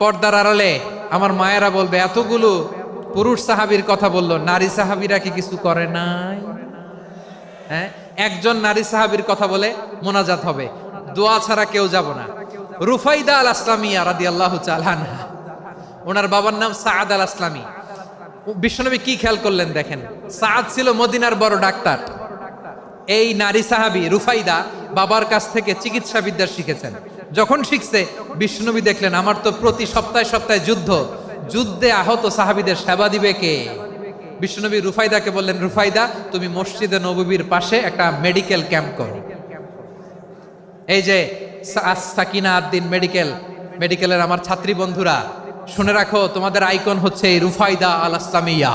পর্দার আড়ালে আমার মায়েরা বলবে, এতগুলো পুরুষ সাহাবীর কথা বলল, নারী সাহাবীরা কি কিছু করে নাই? হ্যাঁ? একজন নারী সাহাবীর কথা বলে মোনাজাত হবে। দোয়া ছাড়া কেউ যাব না। রুফাইদা আল আসলামিয়া রাদি আল্লাহ চালানহা ওনার বাবার নাম সাদ আল আসলামী বিশ্বনবী কি খেয়াল করলেন দেখেন? সাদ ছিল মদিনার বড় ডাক্তার। এই নারী সাহাবি রুফাইদা বাবার কাছ থেকে চিকিৎসা বিদ্যা শিখেছেন। যখন শিখছে, বিষ্ণুনবী দেখলেন, আমার তো প্রতি সপ্তাহে সপ্তাহে যুদ্ধ। যুদ্ধে আহত সাহাবিদের সেবা দিবে কে? বিষ্ণুনবী রুফাইদাকে বললেন, রুফাইদা, তুমি মসজিদে নববীর পাশে একটা মেডিকেল ক্যাম্প করো। এই যে সাকিনা আদ্দিন মেডিকেল, মেডিকেলের আমার ছাত্রী বন্ধুরা, শুনে রাখো, তোমাদের আইকন হচ্ছে রুফাইদা আল আসলামিয়া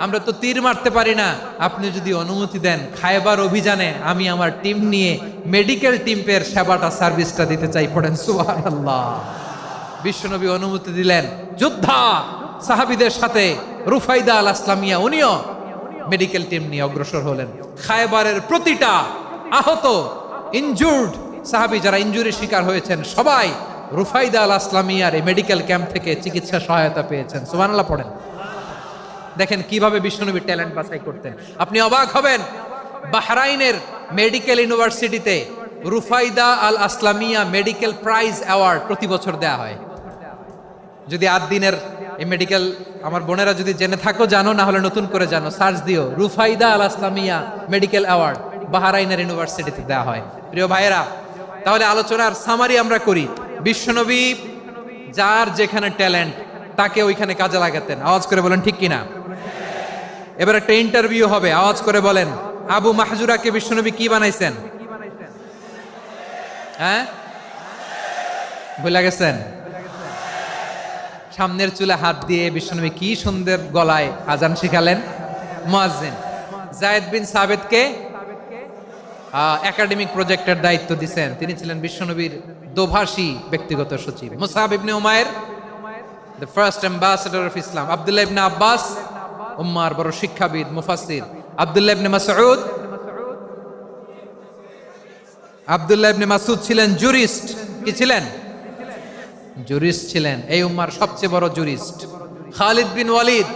আমরা তো তীর মারতে পারি না। আপনি যদি অনুমতি দেন খায়বার অভিযানে আমি আমার টিম নিয়ে মেডিকেল টিমের সেবাটা, সার্ভিসটা দিতে চাই। পড়েন, সুবহানাল্লাহ। বিশ্বনবী অনুমতি দিলেন, যোদ্ধা, সাহাবিদের সাথে রুফাইদা আল আসলামিয়া, উনিও মেডিকেল টিম নিয়ে অগ্রসর হলেন। খায়বারের প্রতিটা আহত ইনজুর্ড সাহাবি যারা ইনজুরি শিকার হয়েছেন, সবাই রুফাইদা আল আসলামিয়ার এই মেডিকেল ক্যাম্প থেকে চিকিৎসা সহায়তা পেয়েছেন। সুবহানাল্লাহ, পড়েন। দেখেন কীভাবে বিশ্বনবী ট্যালেন্ট বাছাই করতেন। আপনি অবাক হবেন, বাহরাইনের মেডিকেল ইউনিভার্সিটিতে Rufaida al Aslamiya medical prize award প্রতি বছর দেয়া হয়। যদি আট দিনের এই মেডিকেল, আমার বোনেরা যদি জেনে থাকো, জানো, না হলে নতুন করে জানো, সার্চ দিও, রুফাইদা আল আসলামিয়া মেডিকেল অ্যাওয়ার্ড বাহারাইনের ইউনিভার্সিটিতে দেওয়া হয়। প্রিয় ভাইয়েরা, তাহলে আলোচনার সামারি আমরা করি। বিশ্বনবী যার যেখানে ট্যালেন্ট তাকে ওইখানে কাজে লাগাতেন। আওয়াজ করে বলেন, ঠিক কিনা? এবার একটা ইন্টারভিউ হবে, আওয়াজ করে বলেন, আবু মাহজুরাকে বিশ্বনবী কি বানাইছেন? হ্যাঁ? ভুলে গেছেন? সামনের চুলে হাত দিয়ে বিশ্বনবী কি সুন্দর গলায় আজান শিখালেন? মুয়াজ্জিন। জায়েদ বিন সাবেদকে একাডেমিক প্রজেক্টের দায়িত্ব দিছেন। তিনি ছিলেন বিশ্বনবীর দোভাষী ব্যক্তিগত সচিব। Musab ibn Umair the first ambassador of Islam Abdullah ibn Abbas উম্মার বড় শিক্ষাবিদ মুফাসসির। আব্দুল্লাহ ইবনে মাসউদ। আব্দুল্লাহ ইবনে মাসুদ ছিলেন জুরিস্ট। কি ছিলেন? জুরিস্ট ছিলেন। এই উম্মার সবচেয়ে বড় জুরিস্ট। Khalid bin Walid.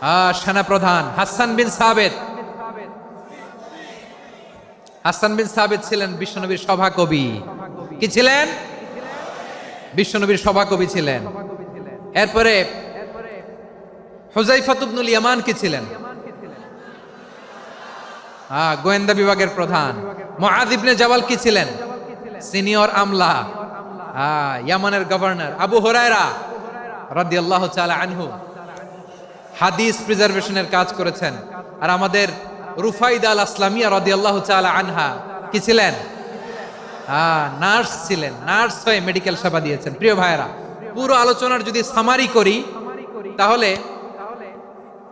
আহ, সেনাপ্রধান হাসান বিন সাবেদ। হাসান বিন সাবেদ ছিলেন বিশ্বনবীর সভাকবি। কি ছিলেন? বিশ্বনবীর সভাকবি ছিলেন। এরপরে হুজাইফাতুবনুল ইয়ামান কি ছিলেন? হ্যাঁ গোয়েন্দা বিভাগের প্রধান। মুআদ ইবনে জাবাল কি ছিলেন? সিনিয়র আমলা। হ্যাঁ ইয়ামানের গভর্নর। আবু হুরায়রা রাদিয়াল্লাহু তাআলা আনহু হাদিস প্রিজার্ভেশনের কাজ করেছেন। আর আমাদের রুফাইদা আল আসলামিয়া রাদিয়াল্লাহু তাআলা আনহা কি ছিলেন? হ্যাঁ নার্স ছিলেন। নার্স হয়ে মেডিকেল সেবা দিয়েছেন। প্রিয় ভাইয়েরা, পুরো আলোচনার যদি সামারি করি, তাহলে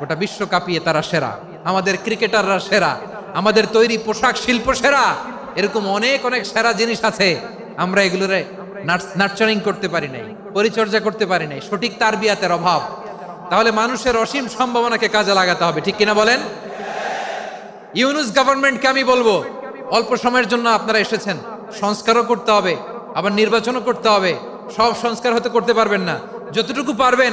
ওটা বিশ্ব কাঁপিয়ে তারা সেরা। আমাদের ক্রিকেটাররা সেরা। আমাদের তৈরি পোশাক শিল্প সেরা। এরকম অনেক অনেক সেরা জিনিস আছে। আমরা এগুলোরে নার্চারিং করতে পারি নাই, পরিচর্যা করতে পারি নাই, সঠিক তারবিয়াতের অভাব। তাহলে মানুষের অসীম সম্ভাবনাকে কাজে লাগাতে হবে, ঠিক কিনা বলেন? ইউনুস গভর্নমেন্টকে আমি বলব, অল্প সময়ের জন্য আপনারা এসেছেন, সংস্কারও করতে হবে, আবার নির্বাচনও করতে হবে। সব সংস্কার হতে করতে পারবেন না। যতটুকু পারবেন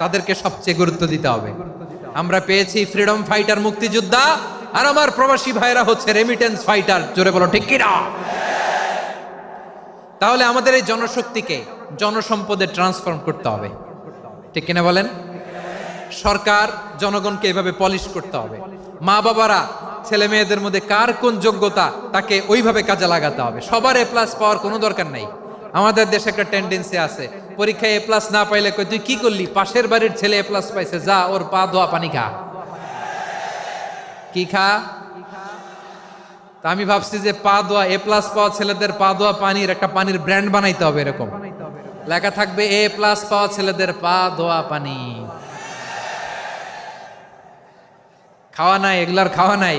তাদেরকে সবচেয়ে গুরুত্ব দিতে হবে। আমরা পেয়েছি ফ্রিডম ফাইটার মুক্তিযোদ্ধা আর আমার প্রবাসী ভাইরা হচ্ছে রেমিটেন্স ফাইটার জোরে বলো, ঠিক কিনা? তাহলে আমাদের এই জনশক্তিকে, জনসম্পদে ট্রান্সফর্ম করতে হবে। ঠিক কিনা বলেন? সরকার, জনগণকে এভাবে পলিশ করতে হবে। মা বাবারা, ছেলে মেয়েদের মধ্যে কার কোন যোগ্যতা, তাকে ওইভাবে কাজে লাগাতে হবে। সবার এ প্লাস পাওয়ার কোনো দরকার নাই। আমাদের দেশে একটা টেন্ডেন্সি আছে। পরীক্ষায় এ প্লাস না পাইলে কই তুই কি করলি? পাশের বাড়ির ছেলে এ প্লাস পাইছে, যা, ওর পা, ধোয়া, পানি খা। কি খা? তা আমি ভাবছি যে পা, ধোয়া এ প্লাস পাওয়া ছেলেদের পা, ধোয়া, পানির একটা পানির ব্র্যান্ড বানাইতে হবে এরকম। লেখা থাকবে এ প্লাস পাওয়া ছেলেদের পা, ধোয়া, পানি। খাওয়া নাই, এগুলার খাওয়া নাই।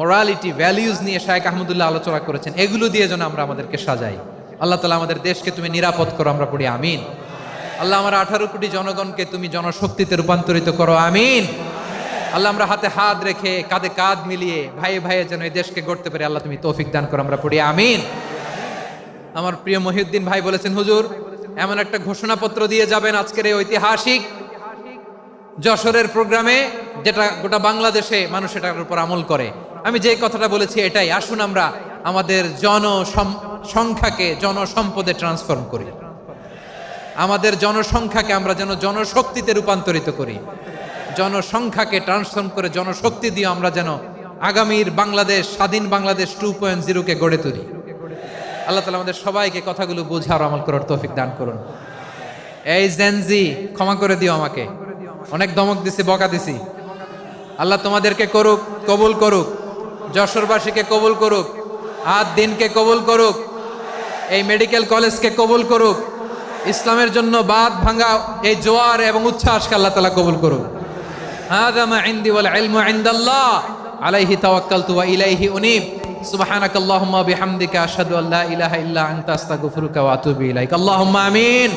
মোরালিটি ভ্যালিউজ নিয়ে শায়েক আহমদুল্লাহ আলোচনা করেছেন, এগুলো দিয়ে যেন আমরা আমাদেরকে সাজাই। আল্লাহ তালা আমাদের দেশকে তুমি নিরাপদ করো, আমরা পড়ি, আমিন। আল্লাহ আমার আঠারো কোটি জনগণকে তুমি জনশক্তিতে রূপান্তরিত করো, আমিন। আল্লাহ আমরা হাতে হাত রেখে কাঁধে কাঁধ মিলিয়ে ভাই ভাইয়ে যেন এই দেশকে গড়তে পারি, আল্লাহ তুমি তৌফিক দান করো, আমরা পড়ি, আমিন। আমার প্রিয় মহিউদ্দিন ভাই বলেছেন, হুজুর, এমন একটা ঘোষণাপত্র দিয়ে যাবেন আজকের এই ঐতিহাসিক যশোরের প্রোগ্রামে যেটা গোটা বাংলাদেশে মানুষ এটার উপর আমল করে। আমি যে কথাটা বলেছি এটাই, আসুন আমরা আমাদের জন সংখ্যাকে জনসম্পদে ট্রান্সফর্ম করি। আমাদের জনসংখ্যাকে আমরা যেন জনশক্তিতে রূপান্তরিত করি। জনসংখ্যাকে ট্রান্সফর্ম করে জনশক্তি দিয়ে আমরা যেন আগামীর বাংলাদেশ, স্বাধীন বাংলাদেশ টু পয়েন্ট জিরোকে গড়ে তুলি। আল্লাহ তালা আমাদের সবাইকে কথাগুলো বোঝার আমল করার তৌফিক দান করুন। এই জেনজি ক্ষমা করে দিও আমাকে। অনেক দমক দিছি, বকা দিছি। আল্লাহ তোমাদেরকে করুক, কবুল করুক। যশোরবাসীকে কবুল করুক। আর দিনকে কবুল করুক। এই মেডিকেল কলেজকে কবুল করুক। ইসলামের জন্য বাদ ভাঙা এই জোয়ার এবং উচ্ছ্বাসকে আল্লাহ তালা কবুল করুক। আলাইহি তাওয়াক্কালতু ওয়া ইলাইহি উনিব। সুবহানাক আল্লাহুম্মা বিহামদিকা আশহাদু আল্লা ইলাহা ইল্লা আনতা আস্তাগফিরুকা ওয়া আতুবু ইলাইক। আল্লাহুম্মা আমিন।